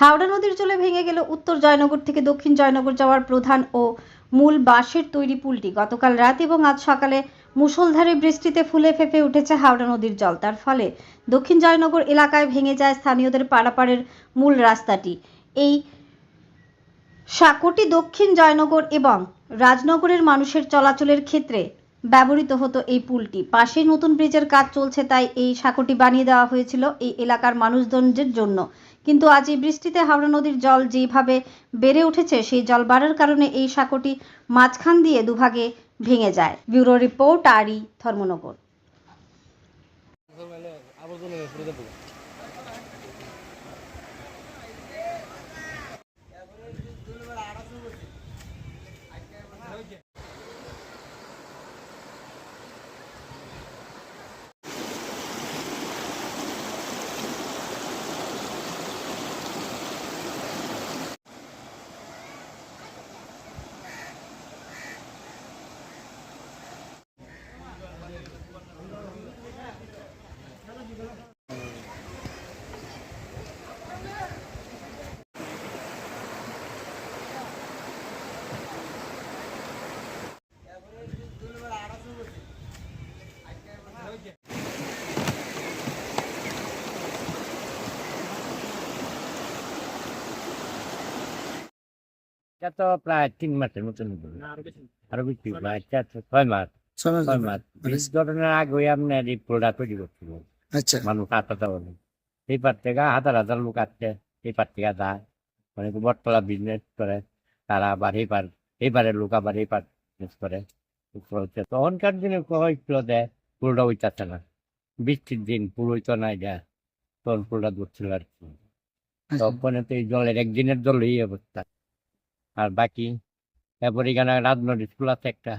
হাওড়া নদীর জলে ভেঙে গেল উত্তর জয়নগর থেকে দক্ষিণ জয়নগর যাওয়ার প্রধান ও মূল বাঁশের তৈরি পুলটি। গতকাল রাত এবং আজ সকালে মুষলধারে বৃষ্টিতে ফুলে ফেঁপে উঠেছে হাওড়া নদীর জল। তার ফলে দক্ষিণ জয়নগর এলাকায় ভেঙে যায় স্থানীয়দের পারাপারের মূল রাস্তাটি। এই সাকোটি দক্ষিণ জয়নগর এবং রাজনগরের মানুষের চলাচলের ক্ষেত্রে ব্যবহৃত হতো এই পুলটি। পাশেই নতুন ব্রিজের কাজ চলছে, তাই এই সাঁকোটি বানিয়ে দেওয়া হয়েছিল এই এলাকার মানুষজনদের জন্য। কিন্তু আজ এই বৃষ্টিতে হাওড়া নদীর জল যেভাবে বেড়ে উঠেছে, সেই জল বাড়ার কারণে এই সাঁকোটি মাঝখান দিয়ে দুভাগে ভেঙে যায়। ব্যুরো রিপোর্ট, আরই ধর্মনগর। এটা তো প্রায় তিন মাসের মতন। আরও বেশি প্রায় চার ছয় মাস। ছয় মাস। মাস। মানে- ঘটনার আগে আপনার এই পোলটা তৈরি করছিল। আচ্ছা। মানুষ হাতাতে বলে এই পার থেকে হাজার হাজার লোক আসছে এই পার থেকে যায়। অনেক বটতলা বিজনেস করে। তারা আবার এই পার এই পারের লোক আবার এই পার বিজনেস করে। হচ্ছে তখনকার দিনে হয়েছিল দেয় পুরোটা হইতাছে না। বৃষ্টির দিন পুরো হইতো না যা তখন পুরোটা ধরছিল আর কি। আচ্ছা। তখন তো এই জলের একদিনের জল এই অবস্থা। আর বাকি তারপর এখানে রাজনৈতিক স্কুল আছে একটা।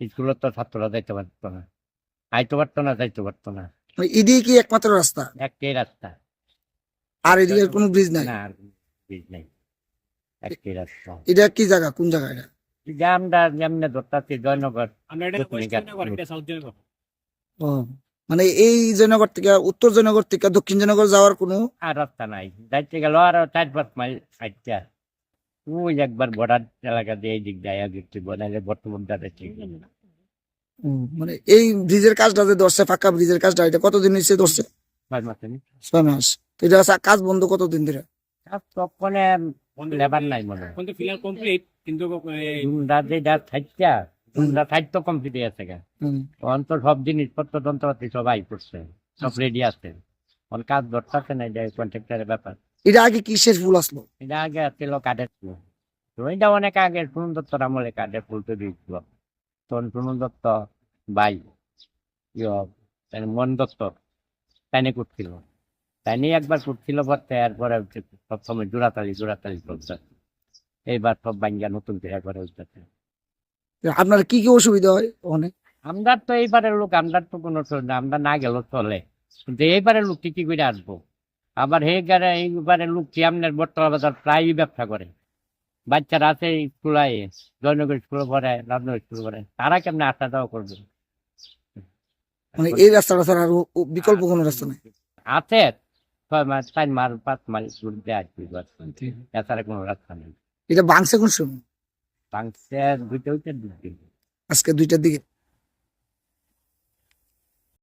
স্কুলত তো ছাত্ররা যাইতে পারতো না। আইতে পারতো না যাইতে পারতো না। মানে এদিকে কি একমাত্র রাস্তা? একটাই রাস্তা। আর এদিকে কোনো ব্রিজ নাই? না আর ব্রিজ নেই। একটাই রাস্তা। এটা কি জায়গা? কোন জায়গা এটা? জয়নগর। ও মানে এই জয়নগর থেকে উত্তর জয়নগর থেকে দক্ষিণ জয়নগর যাওয়ার কোনো আর রাস্তা নাই। যাইতে গেল আর চার পাঁচ মাইল আইটা ওই একবার বর্ডার এলাকা দিয়ে এই দিক যায় আগে বনাইলে বর্তমান দাঁড়াচ্ছি উম, মানে এই ব্রিজের কাজটা যে ধরছে ফাঁকা ব্রিজের কাজটা এটা কতদিন হচ্ছে ধরছে? ছয় মাসে নি। ছয় মাস। এটা কাজ বন্ধ কতদিন ধরে? তখনে লেবার নাই মনে হয়। ফিলার কমপ্লিট কিন্তু থাকতা কমপ্লিট হয়ে গেছে গা। তখন তো সব জিনিসপত্র যন্ত্রপাতি সবাই করছে সব রেডি আছে। কাজ ধরতেছে না এটা কন্ট্রাক্টরের ব্যাপার। এটা আগে কিসের ফুল আসলো? এটা আগে ছিল কাঠের ফুল। তো এটা অনেক আগে সুনন দত্তর আমলে কাঠের ফুল তো হয়েছিল। তখন সুনন দত্ত ভাই মন দত্ত তাইনে করছিল তাইনে একবার করছিল বলতে এরপরে সবসময় জোড়াতালি জোড়াতালি করছে। এইবার সব বাঙ্গা নতুন করে একবার হইতেছে আপনার কি কি অসুবিধা হয় ওখানে? আমরা তো এইবারের লোক আমরা তো কোনো আমরা না গেলেও চলে। কিন্তু এইবারের লোক কি কি করে আসব? আবার এইবারে এইবারের লোক কি আপনার বর্তমান বাজার প্রায়ই ব্যবসা করে? বাচ্চারা আছে স্কুলায় জয়নগর স্কুলে পড়ে রাজনগর স্কুলে পড়ে। তারা কেমনে আসা যাওয়া করবে? মানে এই রাস্তাটা ছাড়া আর বিকল্প কোনো রাস্তা নেই? আছে। ছয় মাস চার মাস পাঁচ মাস ঘুরতে আসছি বাস। এছাড়া কোনো রাস্তা নেই। এটা ভাঙছে কোন সময়? বাংসে দুইটা দুই দিন আজকে দুইটার দিকে।